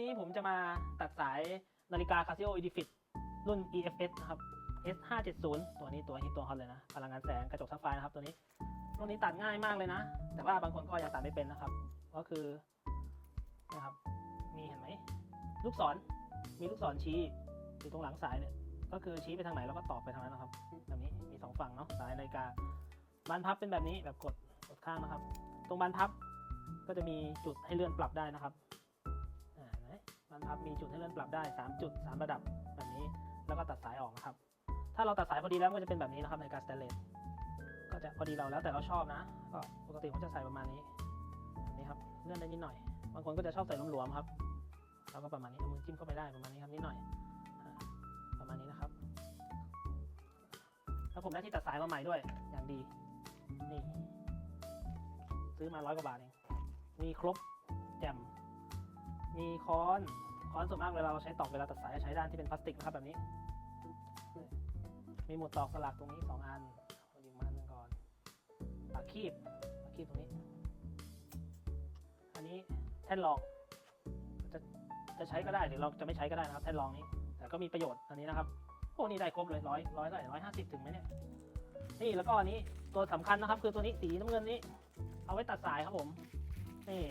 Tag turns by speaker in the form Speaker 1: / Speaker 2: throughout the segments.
Speaker 1: นี้ผมจะมาตัดสายนาฬิกา Casio Edifit รุ่น EFS นะครับ S570 ตัวนี้ตัวฮิตตัวฮอตเลยนะ พลังงานแสงกระจกซับไฟนะครับตัวนี้รุ่นนี้ตัดง่ายมากเลยนะ แต่ว่าบางคนก็ยังตัดไม่เป็นนะครับ ก็คือนะครับมีเห็นไหมลูกศรมีลูกศรชี้อยู่ตรงหลังสายเนี่ยก็คือชี้ไปทางไหนเราก็ตอบไปทางนั้นนะครับ แบบนี้มีสองฝั่งเนาะสายนาฬิกาบานพับเป็นแบบนี้แบบกดกดข้างนะครับ ตรงบานพับก็จะมีจุดให้เลื่อนปรับได้นะครับ ไหมบานพับมีจุดให้เลื่อนปรับได้ 3 จุด 3 ระดับแบบนี้ แล้วก็ตัดสายออกนะครับ ถ้าเราตัดสายพอดีแล้วก็จะเป็นแบบนี้นะครับในการสแตนเลสก็จะพอดีเราแล้วแต่เราชอบนะก็ปกติผมจะใส่ประมาณนี้แบบนี้ครับเลื่อนได้นิดหน่อย บางคนก็จะชอบใส่หลวมๆครับแล้วก็ประมาณนี้เอามือจิ้มเข้าไปได้ประมาณนี้ครับนิดหน่อยประมาณนี้นะครับแล้วผมได้ที่ตัดสายมาใหม่ด้วยอย่างดีนี่ซื้อมาร้อยกว่าบาทเองมีครบแจมมีค้อน ค้อนส่วนมากเวลาเราใช้ตอกเวลาตัดสายจะใช้ด้านที่เป็นพลาสติกนะครับแบบนี้ มีหมุดตอกสลักตรงนี้สองอันเอายิงมันหนึ่งก่อนปากคีบปากคีบตรงนี้ อันนี้แท่นรองจะจะใช้ก็ได้หรือเราจะไม่ใช้ก็ได้นะครับ แท่นรองนี้ แต่ก็มีประโยชน์อันนี้นะครับโอ้นี่ได้ครบเลยร้อยร้อยเท่าไหร่ร้อยห้าสิบถึงไหมเนี่ยนี่แล้วก็อันนี้ตัวสำคัญนะครับ คือตัวนี้สีน้ำเงินนี้ เอาไว้ตัดสายครับผมนี่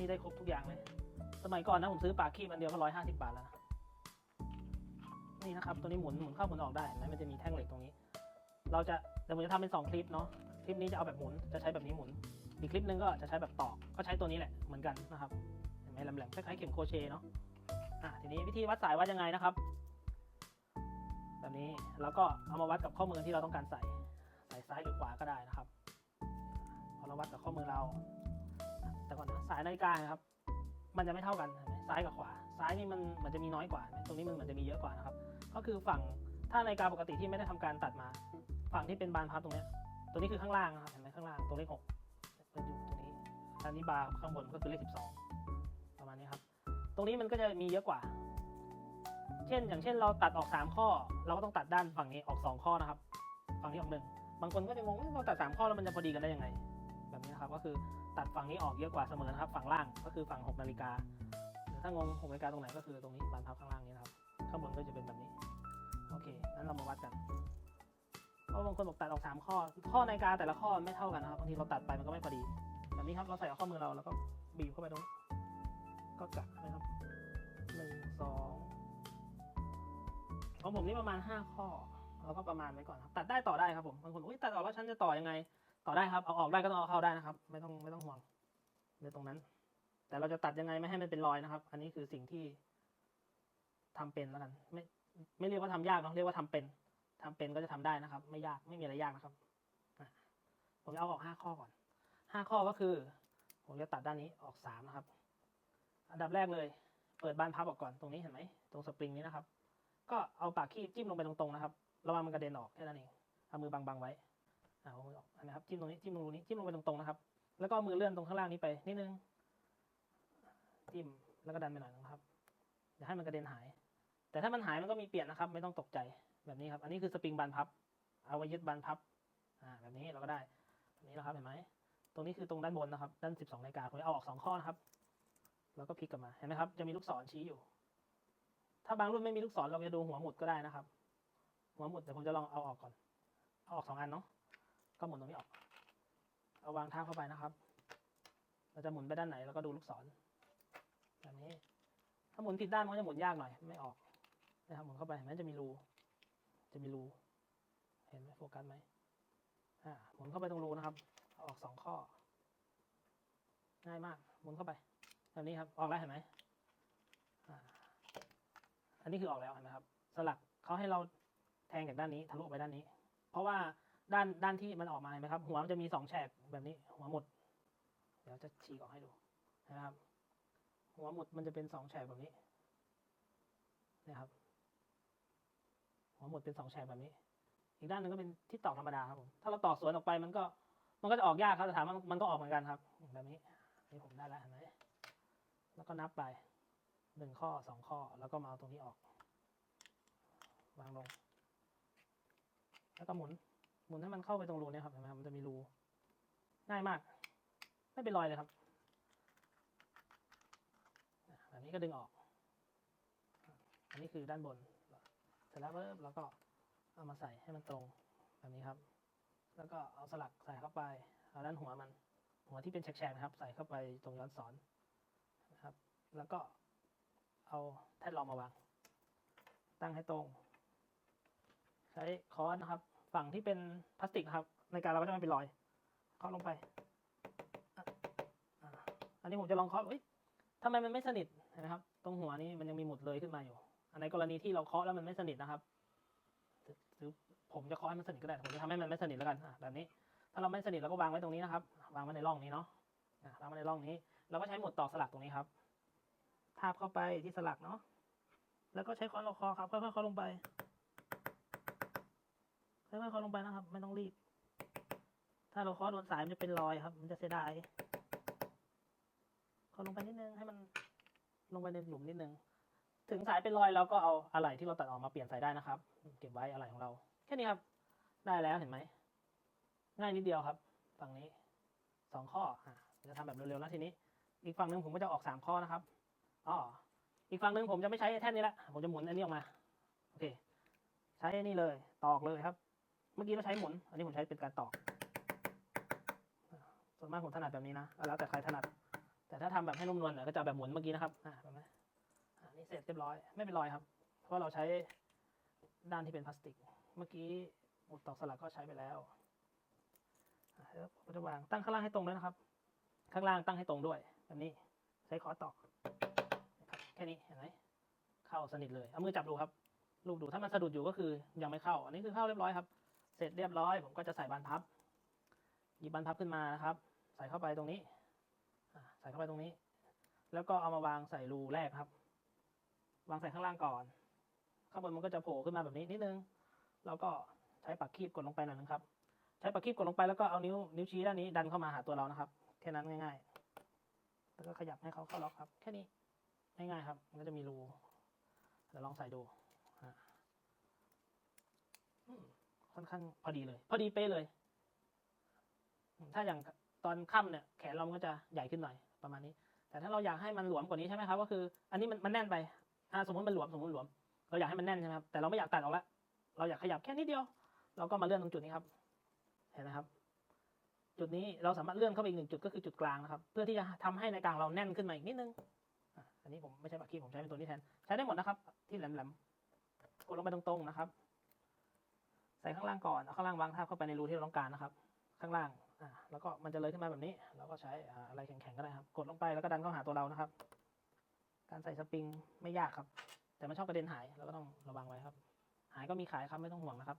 Speaker 1: นี่ได้ครบทุกอย่างเลย สมัยก่อนนะผมซื้อปากคีบอันเดียวก็ร้อยห้าสิบาทแล้วนะนี่นะครับ ตัวนี้หมุนหมุนเข้าหมุนออกได้นไหมมันจะมีแท่งเหล็กตรงนี้ เราจะเดี๋ยวผมจะทำเป็นสองคลิปเนาะ คลิปนี้จะเอาแบบหมุน จะใช้แบบนี้หมุน อีกคลิปหนึงก็จะใช้แบบตอก ก็ใช้ตัวนี้แหละเหมือนกันนะครับ เห็นไหมแหลมๆคล้ายๆเข็มโครเชต์เนาะ อะทีนี้วิธีวัดสายวัดยังไงนะครับ แบบนี้ แล้วก็เอามาวัดกับข้อมือที่เราต้องการใส่ ใส่ซ้ายหรือขวาก็ได้นะครับ พอเราวัดกับข้อมือเรา ก่อนนะสายนาฬิกานะครับ มันจะไม่เท่ากันเห็นไหมซ้ายกับขวา ซ้ายนี่มันมันจะมีน้อยกว่า ตรงนี้มันเหมือนจะมีเยอะกว่านะครับ ก็คือฝั่งถ้านาฬิกาปกติที่ไม่ได้ทำการตัดมา ฝั่งที่เป็นบานพับตรงนี้ ตัวนี้คือข้างล่างนะครับเห็นไหมข้างล่างตัวเลขหกมันอยู่ตรงนี้อันนี้บาร์ข้างบนก็คือเลขสิบสองประมาณนี้ครับ ตรงนี้มันก็จะมีเยอะกว่า เช่น อย่างเช่นเราตัดออก3ข้อ เราก็ต้องตัดด้านฝั่งนี้ออก2ข้อนะครับ ฝั่งนี้ออกหนึ่งบางคนก็จะงงเอ๊ะเราตัด3ข้อแล้วมันจะพอดีกันได้ยังไง แบบนี้นะครับ ก็คือ ตัดฝั่งนี้ออกเยอะกว่าเสมอนะครับ ฝั่งล่างก็คือฝั่ง 6 นาฬิกาหรือถ้างง6นาฬิกาตรงไหนก็คือตรงนี้บานพับข้างล่างนี้นะครับ ข้างบนก็จะเป็นแบบนี้ โอเคงั้นเรามาวัดกันเพราะบางคนบอกตัดออก 3 ข้อ ข้อนาฬิกาแต่ละข้อไม่เท่ากันนะครับบางทีเราตัดไปมันก็ไม่พอดีแบบนี้ครับเราใส่ข้อมือเราแล้วก็บีบเข้าไปตรงนี้ก็กะนะครับหนึ่งสองของผมนี่ประมาณ 5 ข้อเราก็ประมาณไว้ก่อนครับ ตัดได้ต่อได้ครับผมบางคนอุ้ยตัดออกแล้วฉันจะต่อยังไง ต่อได้ครับเอาออกได้ก็ต้องเอาเข้าได้นะครับ ไม่ต้องไม่ต้องห่วงในตรงนั้น แต่เราจะตัดยังไงไม่ให้มันเป็นรอยนะครับ อันนี้คือสิ่งที่ทำเป็นแล้วกันไม่ไม่เรียกว่าทำยากเนะเรียกว่าทำเป็นทำเป็นก็จะทำได้นะครับ ไม่ยากไม่มีอะไรยากนะครับผมจะเอาออกห้าข้อก่อนห้าข้อก็คือ ผมจะตัดด้านนี้ออกสามนะครับ อันดับแรกเลย เปิดบานพับออกก่อนตรงนี้เห็นไหมตรงสปริงนี้นะครับ ก็เอาปากขี้จิ้มลงไปตรงๆนะครับระวังมันกระเด็นออกแค่นั้นเองเอามือบังๆไว้ เอามือออกนะครับจิ้มตรงนี้จิ้มตรงนี้จิ้มลงไปตรงๆนะครับ แล้วก็มือเลื่อนตรงข้างล่างนี้ไปนิดนึงจิ้มแล้วก็ดันไปหน่อยนะครับอย่าให้มันกระเด็นหาย แต่ถ้ามันหายมันก็มีเปลี่ยนนะครับ ไม่ต้องตกใจแบบนี้ครับอันนี้คือสปริงบานพับ เอาไว้ยึดบานพับอ่าแบบนี้เราก็ได้แบบนี้นะครับเห็นไหมตรงนี้คือตรงด้านบนนะครับ ด้าน 12นาฬิกาผมจะเอาออกสองข้อนะครับ แล้วก็พลิกกลับมาเห็นไหมครับ จะมีลูกศรชี้อยู่ ถ้าบางรุ่นไม่มีลูกศรเราจะดูหัวหมุดก็ได้นะครับ หัวหมุดเดี๋ยวผมจะลองเอาออกก่อนเอาออกสองอันเนาะ ก็หมุนตรงนี้ออก เอาวางท่าเข้าไปนะครับ เราจะหมุนไปด้านไหนแล้วก็ดูลูกศรแบบนี้ ถ้าหมุนผิดด้านมันจะหมุนยากหน่อย ไม่ออกนะครับหมุนเข้าไปเห็นไหมจะมีรู จะมีรู เห็นไหมโฟกัสไหมอ่าหมุนเข้าไปตรงรูนะครับอออกสองข้อ ง่ายมาก หมุนเข้าไปแบบนี้ครับ ออกแล้วเห็นไหมอ่าอันนี้คือออกแล้วเห็นไหมครับ สลักเขาให้เราแทงจากด้านนี้ทะลุไปด้านนี้ เพราะว่า ด้านด้านที่มันออกมาเห็นไหมครับ หัวมันจะมีสองแฉกแบบนี้ หัวหมด เดี๋ยวจะฉีกออกให้ดูนะครับ หัวหมดมันจะเป็นสองแฉกแบบนี้นะครับ หัวหมดเป็นสองแฉกแบบนี้ อีกด้านหนึ่งก็เป็นที่ตอกธรรมดาครับผมถ้าเราตอกสวนออกไปมันก็มันก็จะออกยากครับแต่ถามว่ามันก็ออกเหมือนกันครับแบบนี้นี่ผมได้แล้วเห็นไหมแล้วก็นับไปหนึ่งข้อสองข้อแล้วก็มาเอาตรงนี้ออกวางลง แล้วก็หมุน หมุนให้มันเข้าไปตรงรูเนี่ยครับเห็นไหมครับมันจะมีรูง่ายมาก ไม่เป็นรอยเลยครับ แบบนี้ก็ดึงออก อันนี้คือด้านบน เสร็จแล้วเราก็เอามาใส่ให้มันตรงแบบนี้ครับ แล้วก็เอาสลักใส่เข้าไปเอาด้านหัวมัน หัวที่เป็นแฉกๆนะครับ ใส่เข้าไปตรงย้อนสอนนะครับ แล้วก็เอาแท่นรองมาวาง ตั้งให้ตรง ใช้ค้อนนะครับ ฝั่งที่เป็นพลาสติกครับ ในการเราก็จะไม่เป็นรอยเคาะลงไปอ,อันนี้ผมจะลองเคาะเอ้ยทำไมมันไม่สนิทนไหมครับ ตรงหัวนี้มันยังมีหมุดเลยขึ้นมาอยู่ อันในกรณีที่เราเคาะแล้วมันไม่สนิทนะครับหรือผมจะเคาะให้มันสนิทก็ได้ผมจะทำให้มันไม่สนิทแล้วกันอะแบบนี้ ถ้าเราไม่สนิทเราก็วางไว้ตรงนี้นะครับ วางไว้ในร่องนี้เนาะวางไว้ในร่องนี้ เราก็ใช้หมุดตอกสลักตรงนี้ครับ ทาบเข้าไปที่สลักเนาะ แล้วก็ใช้ค้อนเราเคอครับค่อยๆเคาะลงไป ค่อยๆเคาะลงไปนะครับ ไม่ต้องรีบ ถ้าเราเคาะโดนสายมันจะเป็นรอยครับ มันจะเสียดายเคาะลงไปนิดนึงให้มันลงไปในหลุมนิดนึง ถึงสายเป็นรอยเราก็เอาอะไหล่ที่เราตัดออกมาเปลี่ยนสายได้นะครับ เก็บไว้อะไหล่ของเรา แค่นี้ครับ ได้แล้วเห็นไหม ง่ายนิดเดียวครับ ฝั่งนี้สองข้ออะจะทำแบบเร็วๆนะทีนี้ อีกฝั่งหนึ่งผมก็จะออกสามข้อนะครับอ๋ออีกฝั่งหนึ่งผมจะไม่ใช้แท่นนี้ละ ผมจะหมุนอันนี้ออกมา โอเค ใช้อันนี้เลย ตอกเลยครับ มื่อกี้เราใช้หมุน อันนี้ผมใช้เป็นการตอกส่วนมากผมถนัดแบบนี้นะ แล้วแต่ใครถนัด แต่ถ้าทำแบบให้นุ่มนวลก็จะแบบหมุนเมื่อกี้นะครับ อ่าแบบนี้อ่านี่เสร็จเรียบร้อย ไม่เป็นรอยครับ เพราะเราใช้ด้านที่เป็นพลาสติก เมื่อกี้หมุดตอกสลักก็ใช้ไปแล้วอะแล้วผมจะวางตั้งข้างล่างให้ตรงด้วยนะครับ ข้างล่างตั้งให้ตรงด้วย แบบนี้ ใช้คอตอก แค่นี้เห็นไหมเข้าสนิทเลย เอามือจับดูครับ ลูบดู ถ้ามันสะดุดอยู่ก็คือยังไม่เข้า อันนี้คือเข้าเรียบร้อยครับ เสร็จเรียบร้อย ผมก็จะใส่บานพับ หยิบบานพับขึ้นมานะครับ ใส่เข้าไปตรงนี้ใส่เข้าไปตรงนี้ แล้วก็เอามาวางใส่รูแรกครับ วางใส่ข้างล่างก่อน ข้างบนมันก็จะโผล่ขึ้นมาแบบนี้นิดนึงแล้วก็ใช้ปากคีบกดลงไปหน่อยนึงครับ ใช้ปากคีบกดลงไปแล้วก็เอานิ้วนิ้วชี้ด้านนี้ดันเข้ามาหาตัวเรานะครับ แค่นั้นง่ายๆ แล้วก็ขยับให้เขาเข้าล็อกครับ แค่นี้ง่ายๆครับ มันก็จะมีรูเดี๋ยวลองใส่ดูอะอืม ค่อนข้างพอดีเลย พอดีเป๊ะเลย ถ้าอย่างตอนค่ำเนี่ยแขนเรามันก็จะใหญ่ขึ้นหน่อยประมาณนี้ แต่ถ้าเราอยากให้มันหลวมกว่านี้ใช่ไหมครับ ก็คือ อันนี้มันมันแน่นไปอ่าสมมติมันหลวมสมมติหลวม เราอยากให้มันแน่นใช่ไหมครับแต่เราไม่อยากตัดออกแล้วเราอยากขยับแค่นิดเดียว เราก็มาเลื่อนตรงจุดนี้ครับ เห็นไหมครับ จุดนี้เราสามารถเลื่อนเข้าไปอีกหนึ่งจุดก็คือจุดกลางนะครับ เพื่อที่จะทำให้ในกลางเราแน่นขึ้นมาอีกนิดนึงอันนี้ผมไม่ใช่ปากคีผมใช้เป็นตัวนี้แทน ใช้ได้หมดนะครับ ที่แหลมๆกดลงไปตรงๆนะครับ ใส่ข้างล่างก่อนเอาข้างล่างวางทาบเข้าไปในรูที่เราต้องการนะครับ ข้างล่างอ่าแล้วก็มันจะเลยขึ้นมาแบบนี้ เราก็ใช้อ่าอะไรแข็งๆก็ได้ครับ กดลงไปแล้วก็ดันเข้าหาตัวเรานะครับ การใส่สปริงไม่ยากครับ แต่มันชอบกระเด็นหายเราก็ต้องระวังไว้ครับ หายก็มีขายครับไม่ต้องห่วงนะครับ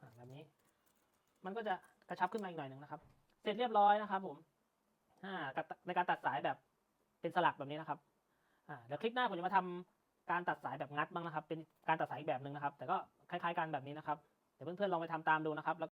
Speaker 1: อ่าแบบนี้ มันก็จะกระชับขึ้นมาอีกหน่อยหนึ่งนะครับ เสร็จเรียบร้อยนะครับ ผมอ่าในการตัดสายแบบเป็นสลักแบบนี้นะครับอ่าเดี๋ยวคลิปหน้าผมจะมาทำการตัดสายแบบงัดบ้างนะครับ เป็นการตัดสายอีกแบบหนึ่งนะครับ แต่ก็คล้ายๆกันแบบนี้นะครับ ดี๋ยวเพื่อนๆลองไปทำตามดูนะครับแล้ว